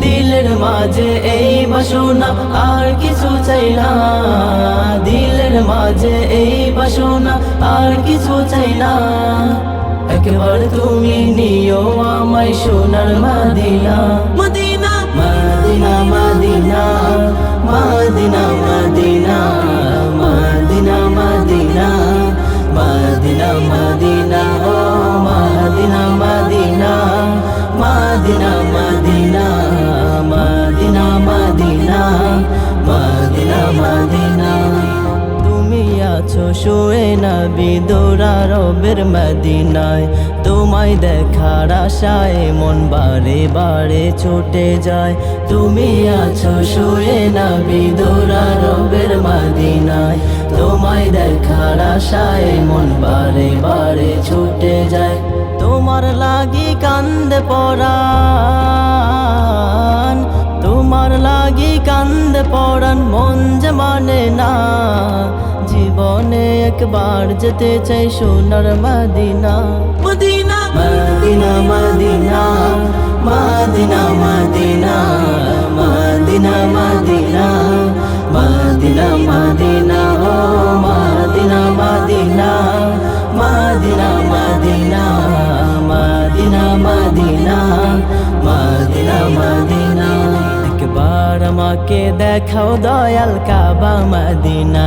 দিলের মাঝে এই বাসনা আর কিছু চাই না। দিলের মাঝে এই বাসনা আর কিছু চাই না। একবার তুমি নিও আমায় সোনার Madina. Medina. Medina Medina Medina. আছো শুয়ে না, বিদোরা রবের মদিনায়। তোমায় দেখার আশায় মন বারে বারে ছুটে যায়। তুমি আছো শুয়ে না, বিদোরা রবের মদিনায়। তোমায় দেখার আশায় মন বারে বারে ছুটে যায়। তোমার লাগি কান্দে পরাণ। তোমার লাগি কান্দে পরাণ, মন যে মানে না। একবার যেতে চাই সোনার Medina Medina Medina Medina Medina Medina Medina Medina Medina Medina ও Medina Medina Medina Medina Medina Medina Medina Medina একবার আমাকে দেখাও দয়াল কাবা Medina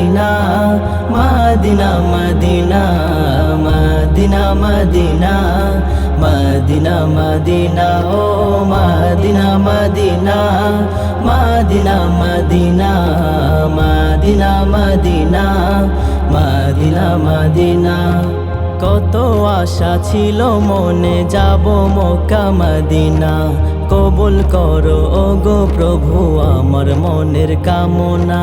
Medina Medina Medina Medina Medina Medina Medina ও Medina Medina Medina Medina Medina Medina Medina Medina কত আশা ছিল মনে যাব মক্কা মদিনা কবুল করো গো প্রভু আমার মনের কামনা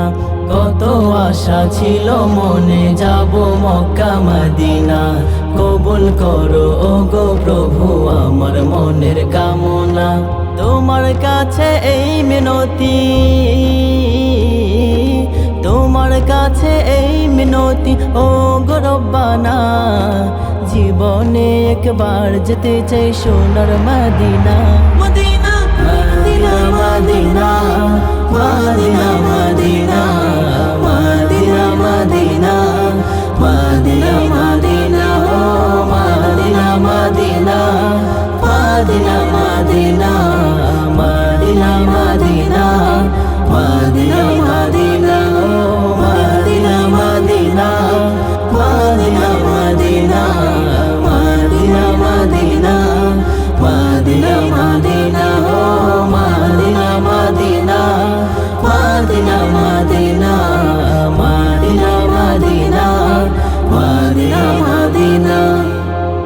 কত আশা ছিল মনে যাব মক্কা মদিনা। কবুল করো ও গো প্রভু আমার মনের কামনা। তোমার কাছে এই মিনতি তোমার কাছে এই মিনতি ও গরব্বানা জীবনে একবার যেতে চাই সোনার Medina Medina. Medina Medina. Madina Madina.